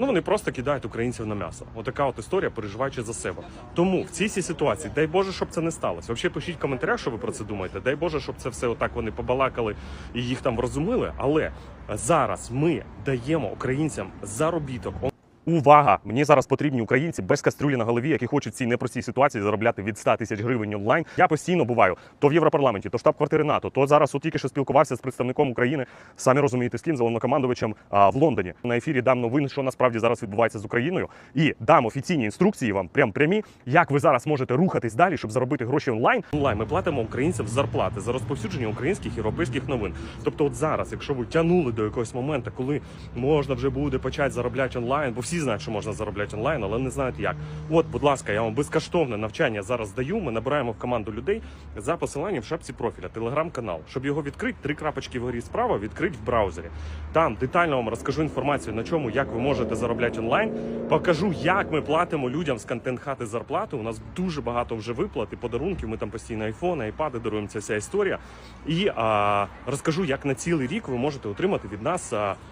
ну вони просто кидають українців на м'ясо. Отака от історія, переживаючи за себе. Тому в цій ситуації, дай Боже, щоб це не сталося. Взагалі пишіть в коментарях, що ви про це думаєте. Дай Боже, щоб це все отак вони побалакали і їх там розуміли. Але зараз ми даємо українцям заробіток. Увага! Мені зараз потрібні українці без кастрюлі на голові, які хочуть в цій непростій ситуації заробляти від 100 тисяч гривень онлайн. Я постійно буваю то в Європарламенті, то штаб-квартири НАТО, то зараз от тільки що спілкувався з представником України. Самі розумієте, з ким головнокомандувачем в Лондоні. На ефірі дам новини, що насправді зараз відбувається з Україною, і дам офіційні інструкції вам, прям прямі, як ви зараз можете рухатись далі, щоб заробити гроші онлайн. Онлайн ми платимо українцям зарплати за розповсюдження українських європейських новин. Тобто, от зараз, якщо ви тягнули до якогось моменту, коли можна вже буде почати заробляти онлайн, бо всі знають, що можна заробляти онлайн, але не знають як. От, будь ласка, я вам безкоштовне навчання зараз даю. Ми набираємо в команду людей за посиланням в шапці профіля, телеграм-канал. Щоб його відкрити, три крапочки вгорі справа відкрити в браузері. Там детально вам розкажу інформацію на чому, як ви можете заробляти онлайн. Покажу, як ми платимо людям з контент хати зарплати. У нас дуже багато вже виплат і подарунків. Ми там постійно айфони, айпади даруємо ця вся історія. І а, розкажу, як на цілий рік ви можете отримати від нас